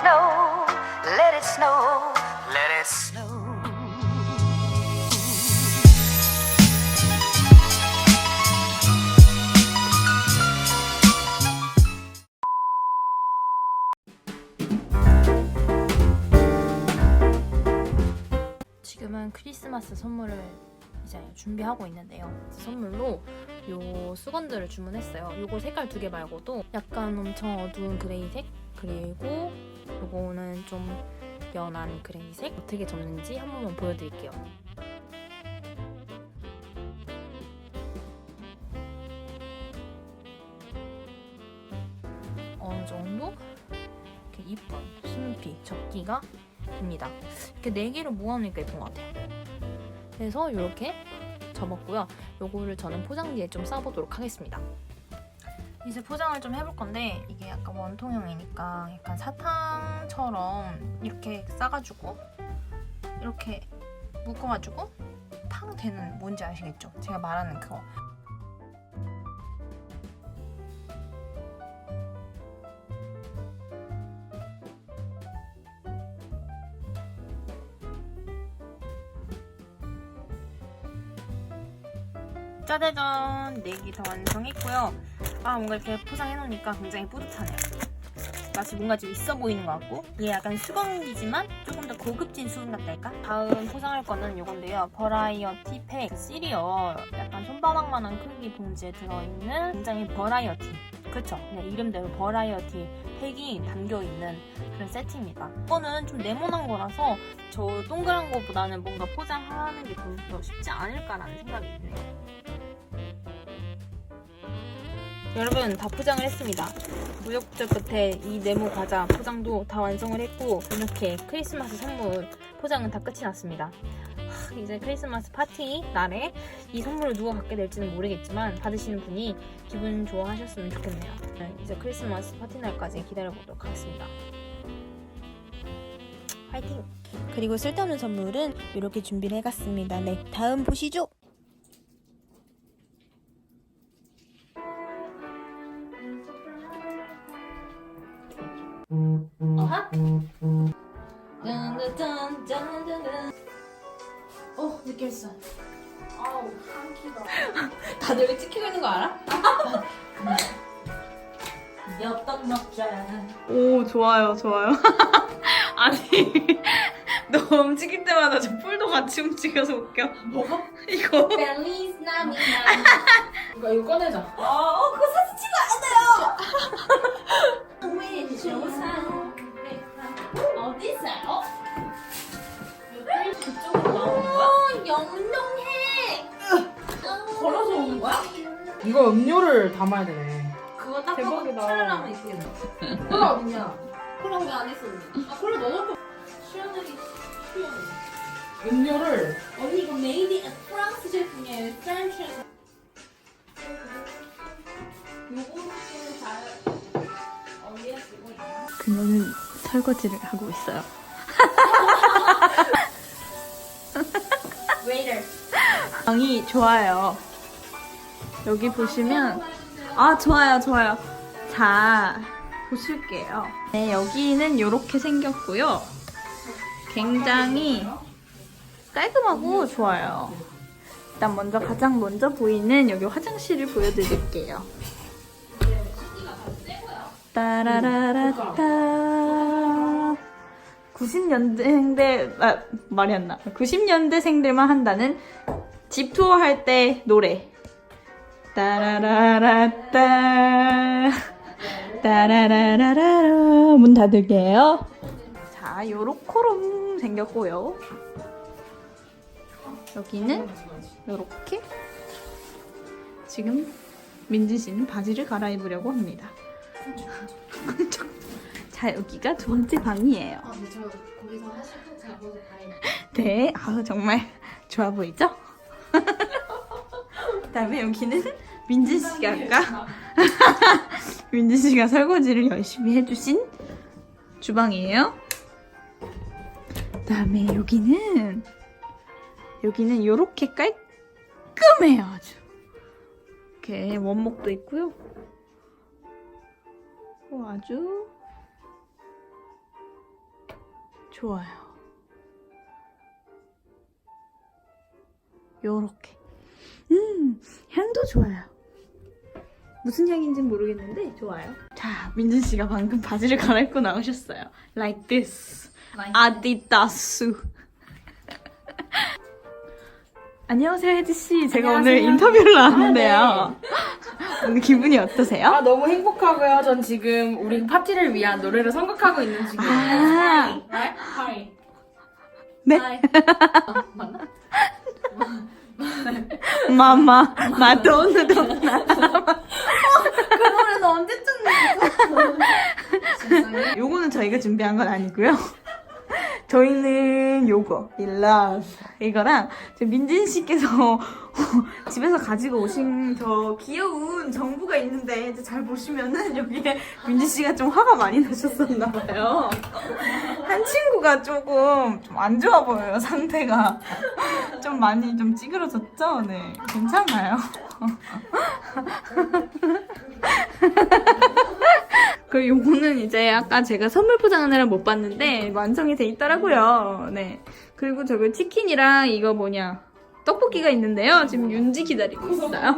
snow, let it snow, let it snow. 지금은 크리스마스 선물을 이제 준비하고 있는데요. 선물로 요 수건들을 주문했어요. 요거 색깔 두 개 말고도 약간 엄청 어두운 그레이색 그리고 요거는 좀 연한 그레이색 어떻게 접는지 한 번만 보여드릴게요. 어느 정도 이렇게 이쁜 스누피 접기가 됩니다. 이렇게 네 개를 모아놓으니까 예쁜 것 같아요. 그래서 이렇게 접었고요. 요거를 저는 포장지에 좀 싸보도록 하겠습니다. 이제 포장을 좀 해볼 건데 이게 약간 원통형이니까 약간 사탕처럼 이렇게 싸가지고 이렇게 묶어가지고 팡 되는 뭔지 아시겠죠? 제가 말하는 그거. 짜자잔! 4개 다 완성했고요. 아, 뭔가 이렇게 포장해놓으니까 굉장히 뿌듯하네요. 마치 뭔가 좀 있어 보이는 것 같고 이게 약간 수건이지만 조금 더 고급진 수건 같달까? 다음 포장할 거는 이건데요. 버라이어티 팩 시리얼 약간 손바닥만한 크기 봉지에 들어있는 굉장히 버라이어티 그쵸? 네, 이름대로 버라이어티 팩이 담겨있는 그런 세트입니다. 이거는 좀 네모난 거라서 저 동그란 거보다는 뭔가 포장하는 게 좀 더 쉽지 않을까라는 생각이 드네요. 여러분 다 포장을 했습니다. 무역부터 끝에 이 네모 과자 포장도 다 완성을 했고 이렇게 크리스마스 선물 포장은 다 끝이 났습니다. 하, 이제 크리스마스 파티 날에 이 선물을 누가 갖게 될지는 모르겠지만 받으시는 분이 기분 좋아하셨으면 좋겠네요. 네, 이제 크리스마스 파티 날까지 기다려보도록 하겠습니다. 화이팅! 그리고 쓸데없는 선물은 이렇게 준비를 해갔습니다. 네, 다음 보시죠. 어하? 짠짠짠짠짠 어 느꼈어. 아우 한키가 다들 왜 찍히고 있는 거 알아? 엽떡 먹자 오 좋아요 좋아요. 아니 너 움직일 때마다 저 뿔도 같이 움직여서 웃겨. 뭐가? 이거. 벨리스 나미나 이거 이거 꺼내자. 어, 그거 이거 음료를 담아야 되네. 그거 딱 대박이다. 하고 촬영하면 이쁘겠네 콜라 어딨냐? 콜라 왜 안 했었니? 아 콜라 넣어놓고 시원하게 시원해 음료를 언니 이거 메이드 인 프랑스 제품이에요 프렌치에서 요거는 잘 어디에 쓰고 있나? 그녀는 설거지를 하고 있어요 웨이터 방이 좋아요 여기 보시면 아 좋아요 좋아요. 자 보실게요. 네 여기는 이렇게 생겼고요. 굉장히 깔끔하고 좋아요. 일단 먼저 가장 먼저 보이는 여기 화장실을 보여드릴게요. 따라라라따. 90년대생들 아 말이 안 나. 90년대생들만 한다는 집 투어 할 때 노래. 따라라라따 따라라라라 문 닫을게요. 자, 요렇게롬 생겼고요. 여기는 요렇게 지금 민지 씨는 바지를 갈아입으려고 합니다. 자, 여기가 두 번째 방이에요. 아, 네, 아 정말 좋아 보이죠? 그다음에 여기는 민지 씨가 아까 민지 씨가 설거지를 열심히 해주신 주방이에요. 그다음에 여기는 여기는 이렇게 깔끔해요 아주. 이렇게 원목도 있고요. 어, 아주 좋아요. 요렇게. 음, 향도 좋아요. 무슨 향인지 모르겠는데 좋아요. 자, 민준 씨가 방금 바지를 갈아입고 나오셨어요. Like this. 아디다스. 안녕하세요, 혜지 씨. 제가 오늘 인터뷰를 나왔는데요. 오늘 기분이 어떠세요? 아 너무 행복하고요. 전 지금 우리 파티를 위한 노래를 선곡하고 있는 중이에요. 아. 네. 마마, 마돈나도 노래는 언제쯤 요거는 저희가 준비한 건 아니고요. 저희는 요거, 이 love 이거랑 민진 씨께서 집에서 가지고 오신 저 귀여운 정부가 있는데 이제 잘 보시면은 여기에 민진 씨가 좀 화가 많이 나셨었나 봐요. 한 친구가 조금 좀 안 좋아 보여요 상태가 좀 많이 좀 찌그러졌죠? 네, 괜찮아요. 그리고 요거는 이제 아까 제가 선물 포장하느라 못 봤는데 완성이 돼 있더라고요. 네. 그리고 저기 치킨이랑 이거 뭐냐 떡볶이가 있는데요. 지금 윤지 기다리고 있어요.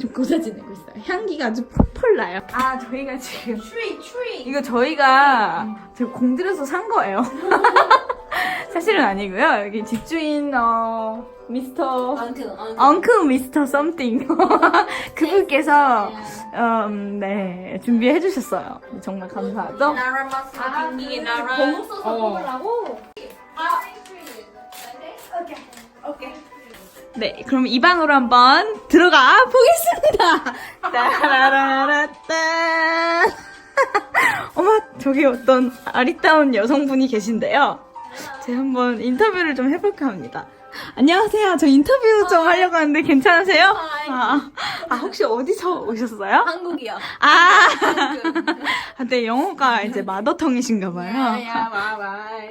좀 고사 지내고 있어요. 향기가 아주 펄펄 나요. 아 저희가 지금 트리 트리 이거 저희가 지금 공들여서 산 거예요. 사실은 아니고요. 여기 집주인 어 미스터 엉클 엉클 엉크 미스터 썸띵 그분께서 음, 네 준비해 주셨어요. 정말 감사하죠. 나라 마스킹이 나라 거울 써서 뽑으려고 네, 그럼 이 방으로 한번 들어가 보겠습니다. 따라라라따. 어머, 저기 어떤 아리따운 여성분이 계신데요. 제가 한번 인터뷰를 좀 해볼까 합니다. 안녕하세요. 저 인터뷰 좀 하려고 하는데 괜찮으세요? 아, 아, 혹시 어디서 오셨어요? 한국이요. 아, 아, 네, 영어가 이제 마더텅이신가 봐요. 야야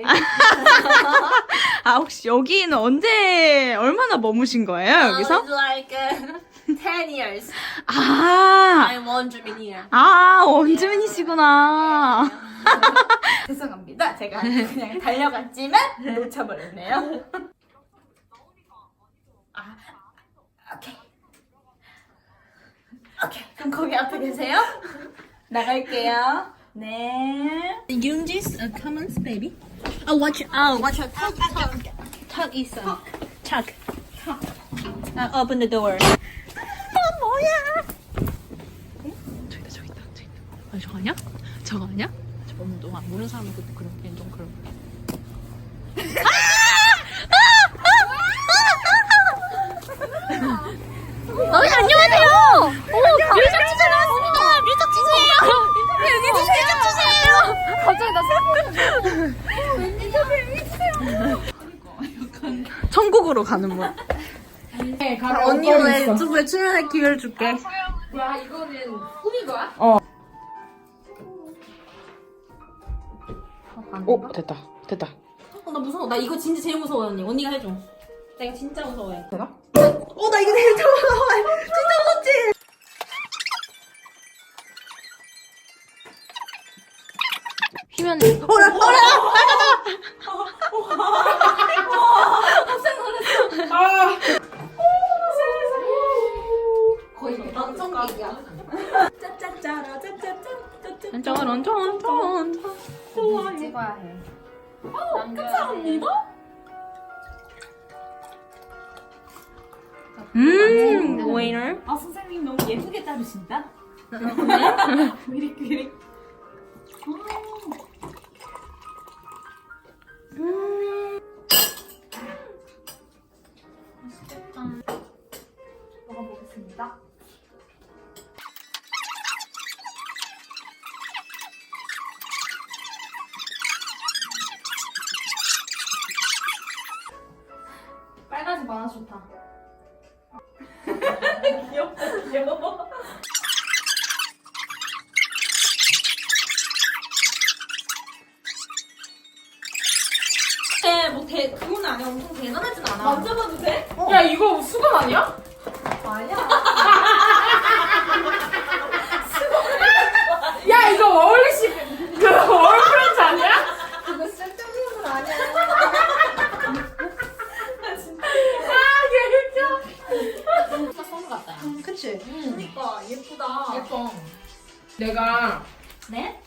아, 혹시 여기는 언제, 얼마나 머무신 거예요, 여기서? It's like uh, 10 years. 아, I'm wondering here. 아, 원주민이시구나. 죄송합니다. 제가 그냥 달려갔지만 놓쳐버렸네요 아 오케이 오케이 그럼 거기 앞에 계세요 나갈게요 네 윤지's uh, comments baby oh watch oh watch talk talk talk is uh, talk uh, open the door 저기다, 저기다, 저기다. 아, 저거 아니야? 저거 아니야? 저거 너 모르는 사람은 그렇게 좀 그런 어, 안녕하세요. 오, 뮤직 주제 나왔습니다. 뮤직 주세요. 여기 주세요. 뮤직 주세요. 갑자기 나 천국으로 가는 문. 네, 가면 언니 옷걸이 있어. 유튜브에 출연할 기회를 줄게. 야 이거는 꾸민 거야? 어. 오 됐다 됐다. 어, 나 무서워. 나 이거 진짜 제일 무서워, 언니. 언니가 해줘. 나 이거 진짜 무서워해. 되나? 어, 나 이거 제일 무서워해. 진짜 무섭지? 휘면 어 짠, 짠, 짠, 짠. 찍어야 해. 감사합니다. 음, 웨이너. 아 선생님 너무 예쁘게 자르신다. 미리 미리. 먹어보 아니야? 야 이거 월시, 그 워홀프렌즈 아니야? 그거 쓸데없는 아니야. 아, 그치? 음. 그니까 예쁘다. 예뻐. 내가 네?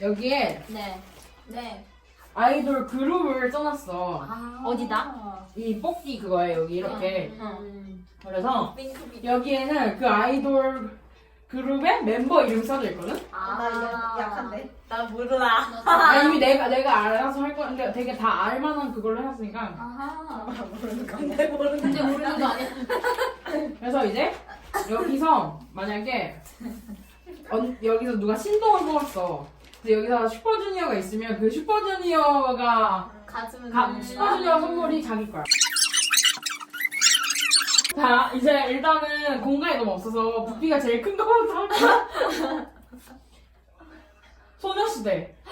여기에 네. 네. 아이돌 그룹을 써놨어. 어디다? 이 뽑기 그거에 여기 이렇게. 응. 그래서 여기에는 그 아이돌 그룹의 멤버 이름 써져 있거든. 아. 약한데. 나 모르나. 아, 이미 내가 내가 알아서 할 건데 되게 다 알만한 그걸로 해놨으니까. 아하. 근데 모르는 근데 모르는 거 아니야? 그래서 이제 여기서 만약에 언- 여기서 누가 신동을 뽑았어. 근데 여기서 슈퍼주니어가 있으면 그 슈퍼주니어가 가슴은. 가, 슈퍼주니어 선물이 자기 거야. 자, 이제 일단은 공간이 너무 없어서 부피가 제일 큰 거부터 할까? 소녀시대.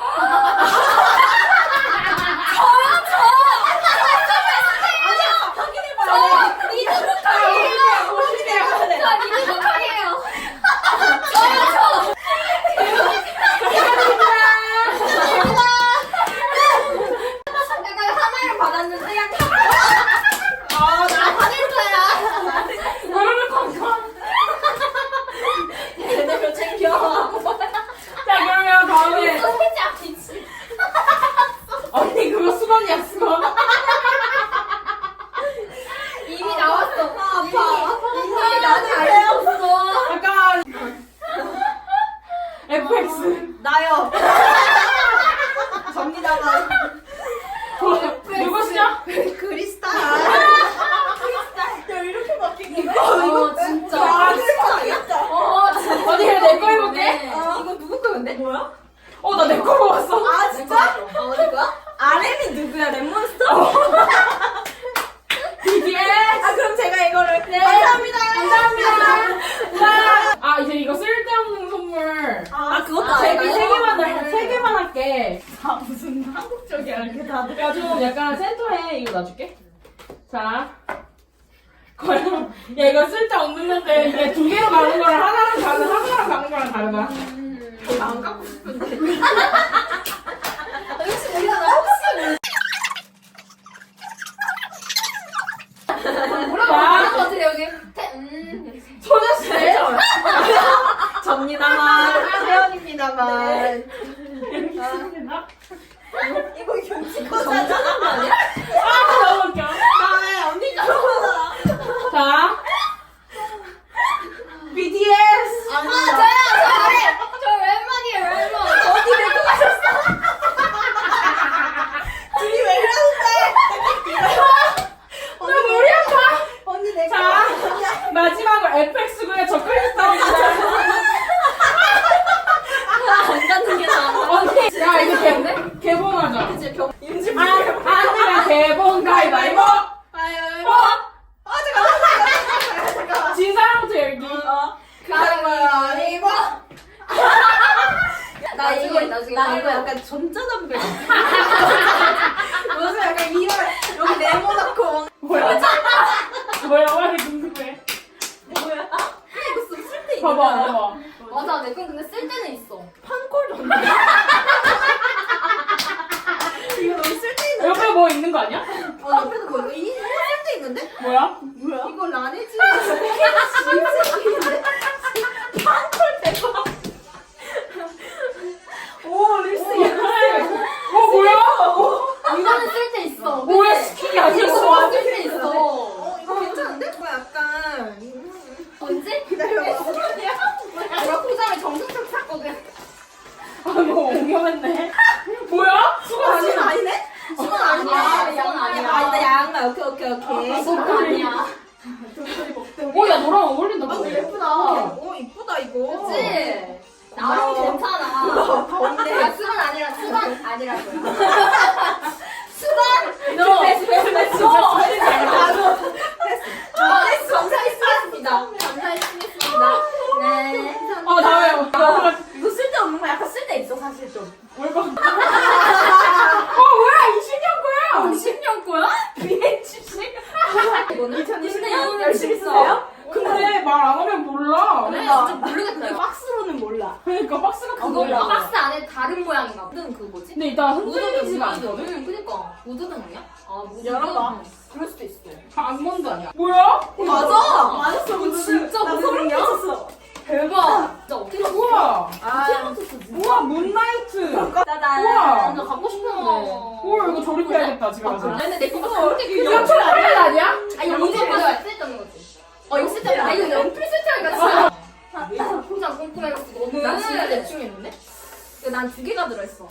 내가 하나를 받았는데 그냥 아, 나 받을 그러는 건가? 얘네를 챙겨. 자, 그러면 다음에 소비자 미치. 언니 그거 수건이야, 수건. 이미 나왔어. 아파. 이미 나는 알렸어. 약간 FX. 나요. 접니다만. 누구시죠? 그리스타. 어 진짜. 어 진짜. 어디 내거 해볼게. 네. 이거 누구 거였는데? 뭐야? 어, 나 내거 먹었어. 아 진짜? 어, 어디 거야? RM이 누구야? 랩몬스터? BTS. 아 그럼 제가 이거를 네. 감사합니다. 감사합니다. 아, 이제 이거 쓸데없는 선물. 아 그것도 아, 세, 이거 개, 세 개만 할, 세 개만 할게. 아 무슨 한국적이야 이렇게 다들. 야, 좀 약간 센터에 이거 놔줄게. 자. 과연, 야, 이거 쓸데없는 건데, 이게 두 개로 가는 거랑 하나랑 가는, 하나랑 가는 거랑 다르다. 안 갖고 싶은데. 혹시 몰라 혹시 몰라. 자, 어떻게 여기 태, 음. 소녀시대. 접니다만. 세연입니다만. 아, 이거 경치컷하잖아. 너무 웃겨. 나왜 언니 저러잖아. 자. BTS. 아 저요 저래. 저 웬만이에요 웬만. 어디 내고 가셨어? 둘이 왜 이러는데? 나 머리 아파. 언니 내가. 자, 마지막으로 FX고요. 저 크리스탈입니다. 안 갖는 게 나아. 언니, 야, 이거 개, 개봉하자. 이제 병. 임지 아, 아니면 개봉 가위바위보. 아유. 아 잠깐만. 잠깐만. 진 사람부터 열기. 어. 가위바위보. 나 이거 나중에 나 이거 약간 전자담배. 무슨 약간 이런 여기 네모나고 뭐야? 뭐야, 왜 궁금해? 뭐야? 이거 쓰- 쓸데 있는 봐봐, 거야? 봐봐. 맞아 내 건 근데 쓸 때는 있어. 판콜 줬네. 이거 너무 쓸데 있는. 옆에 뭐 있는 거 아니야? 어 앞에서 뭐 이? 이거 쓸데 있는데? 뭐야? 뭐야? 이거 라네즈 립스틱인데? 판콜 대박. 오 립스틱. 어, 뭐야? 이거는 쓸 때 있어. 뭐야, 스킨이 아니었어. 이거 쓸 때 있어. 어 이거 괜찮은데? 이거 약간 언제? 기다려봐. 내가 포장을 정성스럽게 샀거든. 아, 너무 옹경했네. 뭐야? 수건 아, 수건 아니야? 아니네? 수건 아니야. 아니야. 수건 아니야. 아, 나 양말. 오케이, 오케이, 오케이. 그거 아니야. 어, 야, 너랑 어울린다. 아, 그거. 예쁘다. 오, 이쁘다, 이거. 그치? 나름 고마워. 괜찮아. 더운데. 야, 수건 아니라 수건 아니라고요. 수건! 너. 패스, 패스, 패스. 너. 나도. 패스. 어, 네, 감사했습니다. 감사했습니다. 네. 어, 다음에. 어, 이거 쓸데없는 거 약간 쓸데 있어, 사실 좀. 뭘까? 어, 뭐야? 20년 거야! 20년 거야? BHC. 이거는 2020년 열심히 쓰세요? 근데 말 안 하면 몰라. 그래, 몰라. 진짜 모르겠다. 이거. 박스로는 몰라. 그러니까 박스가 큰 그거. 박스 안에 다른 모양인가? 무슨 그 뭐지? 근데 일단 무드등, 흔들리지가. 않거든? 응, 그니까. 무드등이야? 아, 무드등. 열어봐. 그럴 수도 있어. 아몬드 아니야. 뭐야? 맞아! 맞았어, 이거 진짜 소름 소리야? 끼쳤어. 대박. 진짜 어떻게 우와. 아, 우와 문나이트. 짜잔. 우와. 나 갖고 싶었는데. 우와 이거 조립해야겠다 집에 가서. 근데 내 거가 그렇게 이거 크지 천 원짜리 아니야? 아, 이거 언제 가져야 쓸데없는 거지. 어, 이거 쓸데없는 아, 이거 필수템이니까 진짜. 포장 꼼꼼해가지고 너무. 나 진짜 대충 했는데? 난 두 개가 들어있어.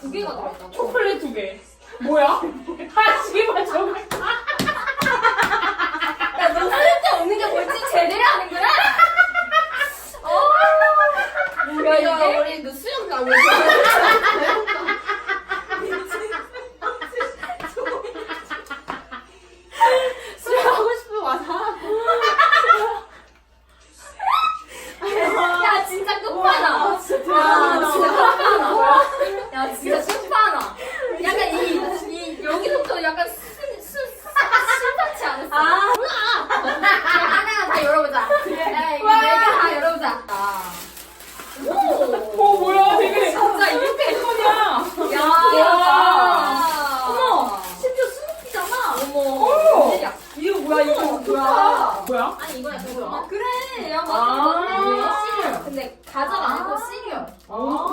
두 개가 들어있다. 초콜릿 두 개. 뭐야? 아 씨발 저거. 야, 너 쓸데없는 게 뭔지 제대로 하는구나? 어. 뭐야, 이거 우리 너 수영 가고 수 영하고 싶으면 와서 하고. 야, 진짜 끝판왕. 야, 진짜 끝판왕. 야, 진짜 끝판왕. 약간 이, 이, 여기서부터 약간 순, 순, 심상치 않았어. 아. 하나하나 다 열어보자. 야, 이거 내가 다 열어보자. 아. 어 뭐야 되게. 진짜 이렇게 뭐냐? 야, 야. 어머, 심지어 스누피잖아. 어머. 어머. 웬일이야. 이거 뭐야, 이거 뭐야. 뭐야? 아니, 이거 약간 뭐야? 그래, 야, 아. 맞아. 시리얼. 근데 과자가 아니고 시리얼. 우와.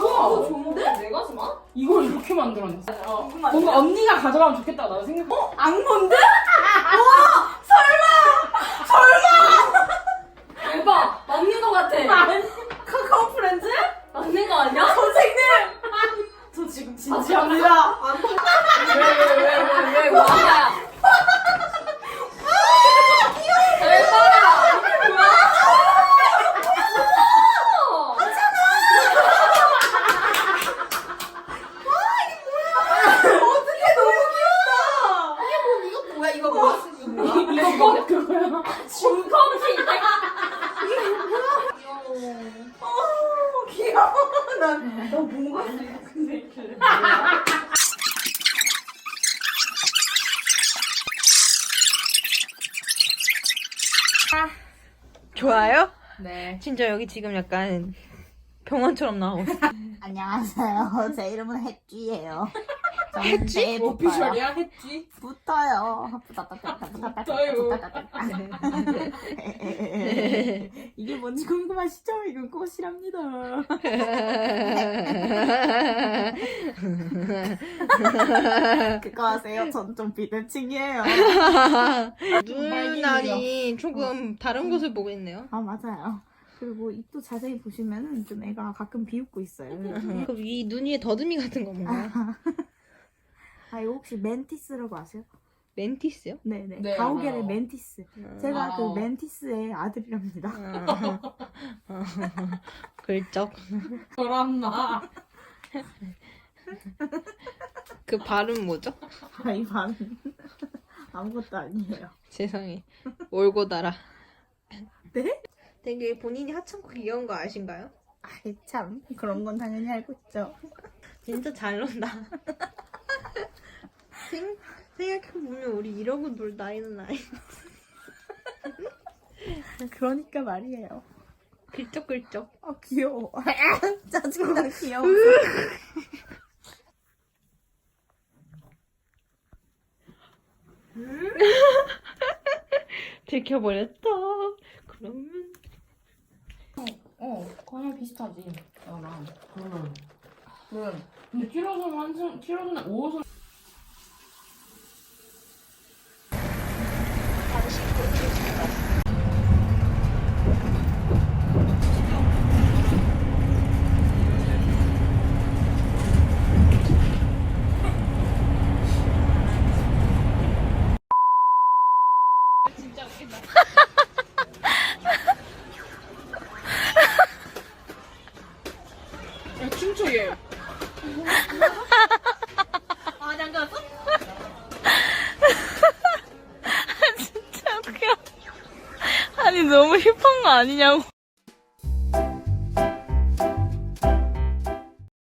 좋은데? 내가 주마? 이걸 이렇게 만들었네. 어. 뭔가 언니가 가져가면 좋겠다 나도 생각. 어? 악몬데? 대박! 맞는 거 같아. 카카오 프렌즈? 맞는 거 아니야? 선생님! 저 지금 진지합니다. 왜, 왜, 왜, 왜, 왜, 뭐야? 대박! 이거 뭐야? 이거 뭐야? 이거 뭐 그거야? 중컴키 좋아요? 네. 진짜 여기 지금 약간 병원처럼 나오고 있어. 안녕하세요. 제 이름은 햇쥐예요. 붙어요. 오피셜이야 했지? 붙어요. 붙어요. 이게 뭔지 궁금하시죠? 이건 꽃이랍니다. 그거 아세요? 전 좀 비대칭이에요. 눈알이 조금 다른 곳을 보고 있네요. 아 맞아요. 그리고 입도 자세히 보시면은 좀 애가 가끔 비웃고 있어요. 그럼 이 눈 위에 더듬이 같은 거 뭔가요? 아 이거 혹시 멘티스라고 아세요? 멘티스요? 네네. 네, 가오갤의 알아요. 멘티스. 제가 아. 그 멘티스의 아들이랍니다. 어. 글쩍. 저란나. 그 발음 뭐죠? 아이 반 아무것도 아니에요. 세상에. 올고 달아. 네? 되게 본인이 하찮고 귀여운 거 아신가요? 아이 참 그런 건 당연히 알고 있죠. 진짜 잘 논다. 생, 생각해보면 우리 이러고 놀 나이는 아니. 그러니까 말이에요. 글쩍글쩍. 아 귀여워. 짜증나 귀여워. 들켜버렸다. 그러면. 어, 그냥 비슷하지. 나랑. 응. 그래. 근데 튀로선 완전 튀로선은 5호선.